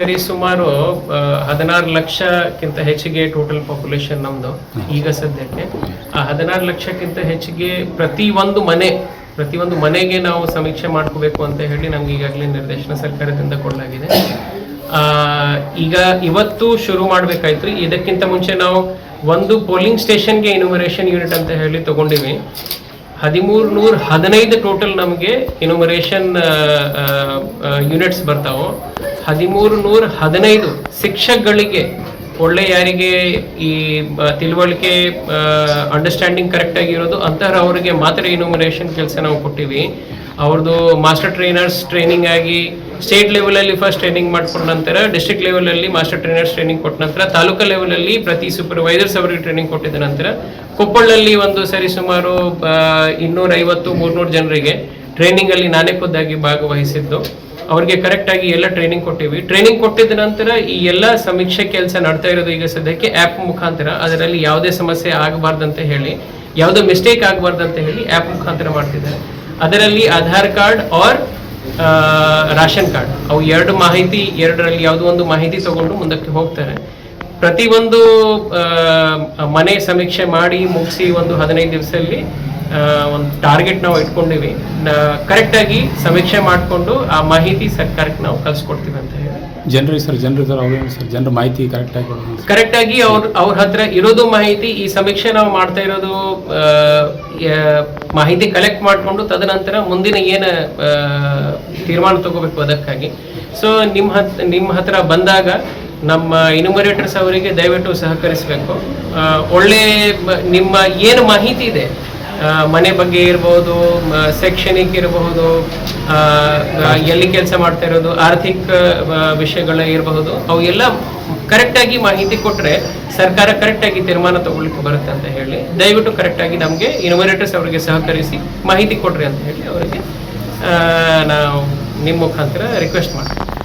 ಸರಿ, ಸುಮಾರು ಹದಿನಾರು ಲಕ್ಷಕ್ಕಿಂತ ಹೆಚ್ಚಿಗೆ ಟೋಟಲ್ ಪಾಪ್ಯುಲೇಷನ್ ನಮ್ದು ಈಗ ಸದ್ಯಕ್ಕೆ. ಆ ಹದಿನಾರು ಲಕ್ಷಕ್ಕಿಂತ ಹೆಚ್ಚಿಗೆ ಪ್ರತಿ ಒಂದು ಮನೆ, ಪ್ರತಿ ಒಂದು ಮನೆಗೆ ನಾವು ಸಮೀಕ್ಷೆ ಮಾಡ್ಕೋಬೇಕು ಅಂತ ಹೇಳಿ ನಮ್ಗೆ ಈಗಾಗಲೇ ನಿರ್ದೇಶನ ಸರ್ಕಾರದಿಂದ ಕೊಡಲಾಗಿದೆ. ಈಗ ಇವತ್ತು ಶುರು ಮಾಡ್ಬೇಕಾಯ್ತು. ಇದಕ್ಕಿಂತ ಮುಂಚೆ ನಾವು ಒಂದು ಪೋಲಿಂಗ್ ಸ್ಟೇಷನ್ಗೆ ಇನ್ಯುಮರೇಷನ್ ಯೂನಿಟ್ ಅಂತ ಹೇಳಿ ತಗೊಂಡಿವಿ. ಹದಿಮೂರು ನೂರ ಹದಿನೈದು ಟೋಟಲ್ ನಮಗೆ ಇನೋಮರೇಷನ್ ಯೂನಿಟ್ಸ್ ಬರ್ತಾವೆ ಹದಿಮೂರು ನೂರ ಹದಿನೈದು ಶಿಕ್ಷಕಗಳಿಗೆ ಒಳ್ಳೆ ಯಾರಿಗೆ ಈ ತಿಳುವಳಿಕೆ ಅಂಡರ್ಸ್ಟ್ಯಾಂಡಿಂಗ್ ಕರೆಕ್ಟ್ ಆಗಿರೋದು, ಅಂತಹವರಿಗೆ ಮಾತ್ರ ಇನ್ಯೂಮರೇಷನ್ ಕೆಲಸ ನಾವು ಕೊಟ್ಟಿವಿ. ಅವ್ರದ್ದು ಮಾಸ್ಟರ್ ಟ್ರೈನರ್ಸ್ ಟ್ರೈನಿಂಗ್ ಆಗಿ ಸ್ಟೇಟ್ ಲೆವೆಲಲ್ಲಿ ಫಸ್ಟ್ ಟ್ರೈನಿಂಗ್ ಮಾಡ್ಕೊಂಡ ನಂತರ ಡಿಸ್ಟ್ರಿಕ್ಟ್ ಲೆವೆಲಲ್ಲಿ ಮಾಸ್ಟರ್ ಟ್ರೈನರ್ಸ್ ಟ್ರೈನಿಂಗ್ ಕೊಟ್ಟ ನಂತರ ತಾಲೂಕು ಲೆವೆಲಲ್ಲಿ ಪ್ರತಿ ಸೂಪರ್ವೈಸರ್ಸ್ ಅವರಿಗೆ ಟ್ರೈನಿಂಗ್ ಕೊಟ್ಟಿದ ನಂತರ ಕೊಪ್ಪಳಲ್ಲಿ ಒಂದು ಸರಿ ಸುಮಾರು ಇನ್ನೂರೈವತ್ತು ಮೂರ್ನೂರು ಜನರಿಗೆ ಟ್ರೈನಿಂಗಲ್ಲಿ ನಾನೇ ಖುದ್ದಾಗಿ ಭಾಗವಹಿಸಿದ್ದು. ಅವ್ರಿಗೆ ಕರೆಕ್ಟ್ ಆಗಿ ಎಲ್ಲ ಟ್ರೈನಿಂಗ್ ಕೊಟ್ಟಿವಿ. ಟ್ರೈನಿಂಗ್ ಕೊಟ್ಟಿದ ನಂತರ ಈ ಎಲ್ಲ ಸಮೀಕ್ಷೆ ಕೆಲಸ ನಡ್ತಾ ಇರೋದು ಈಗ ಸದ್ಯಕ್ಕೆ ಆ್ಯಪ್ ಮುಖಾಂತರ. ಅದರಲ್ಲಿ ಯಾವುದೇ ಸಮಸ್ಯೆ ಆಗಬಾರ್ದಂತ ಹೇಳಿ, ಯಾವುದೋ ಮಿಸ್ಟೇಕ್ ಆಗಬಾರ್ದಂತ ಹೇಳಿ ಆ್ಯಪ್ ಮುಖಾಂತರ ಮಾಡ್ತಿದ್ದಾರೆ. ಅದರಲ್ಲಿ Aadhaar card or ration card ಅವು ಎರಡು ಮಾಹಿತಿ, ಎರಡರಲ್ಲಿ ಯಾವುದೋ ಒಂದು ಮಾಹಿತಿ ತಗೊಂಡು ಮುಂದಕ್ಕೆ ಹೋಗ್ತಾರೆ. ಪ್ರತಿಯೊಂದು ಒಂದು ಮನೆ ಸಮೀಕ್ಷೆ ಮಾಡಿ ಮುಗಿಸಿ ಒಂದು ಹದಿನೈದು ದಿವಸದಲ್ಲಿ ಒಂದು ಟಾರ್ಗೆಟ್ ನಾವು ಇಟ್ಕೊಂಡಿವಿ. ಕರೆಕ್ಟಾಗಿ ಸಮೀಕ್ಷೆ ಮಾಡಿಕೊಂಡು ಆ ಮಾಹಿತಿ ಸರ್ಕಾರಕ್ಕೆ ನಾವು ಕಳಿಸ್ಕೊಡ್ತೀವಿ ಅಂತ ಹೇಳಿ. ಜನರಿಗೆ ಸರ್ ಜನರು ಸರ್ ಜನರ ಮಾಹಿತಿ ಕರೆಕ್ಟಾಗಿ ಕರೆಕ್ಟಾಗಿ ಸರ್. ಕರೆಕ್ಟ್ ಆಗಿ ಅವ್ರ ಅವ್ರ ಹತ್ರ ಇರೋದು ಮಾಹಿತಿ ಈ ಸಮೀಕ್ಷೆ ನಾವು ಮಾಡ್ತಾ ಇರೋದು ಮಾಹಿತಿ ಕಲೆಕ್ಟ್ ಮಾಡಿಕೊಂಡು ತದನಂತರ ಮುಂದಿನ ಏನು ತೀರ್ಮಾನ ತಗೋಬೇಕು ಅದಕ್ಕಾಗಿ. ಸೊ ನಿಮ್ಮ ಹತ್ ನಿಮ್ಮ ಹತ್ರ ಬಂದಾಗ ನಮ್ಮ ಇನ್ಯುಮರೇಟರ್ಸ್ ಅವರಿಗೆ ದಯವಿಟ್ಟು ಸಹಕರಿಸಬೇಕು. ಒಳ್ಳೆ ನಿಮ್ಮ ಏನು ಮಾಹಿತಿ ಇದೆ ಮನೆ ಬಗ್ಗೆ ಇರಬಹುದು ಶೈಕ್ಷಣಿಕ ಇರಬಹುದು ಎಲ್ಲಿ ಕೆಲಸ ಮಾಡ್ತಾ ಇರೋದು, ಆರ್ಥಿಕ ವಿಷಯಗಳ ಇರಬಹುದು ಅವು ಎಲ್ಲ ಕರೆಕ್ಟಾಗಿ ಮಾಹಿತಿ ಕೊಟ್ಟರೆ ಸರ್ಕಾರ ಕರೆಕ್ಟಾಗಿ ತೀರ್ಮಾನ ತಗೊಳ್ಳಿಕ್ಕೆ ಬರುತ್ತೆ ಅಂತ ಹೇಳಿ, ದಯವಿಟ್ಟು ಕರೆಕ್ಟಾಗಿ ನಮಗೆ ಇನ್ವರೇಟರ್ಸ್ ಅವರಿಗೆ ಸಹಕರಿಸಿ ಮಾಹಿತಿ ಕೊಡ್ರಿ ಅಂತ ಹೇಳಿ ಅವರಿಗೆ ನಾವು ನಿಮ್ಮ ಮುಖಾಂತರ ರಿಕ್ವೆಸ್ಟ್ ಮಾಡ್ತೀವಿ.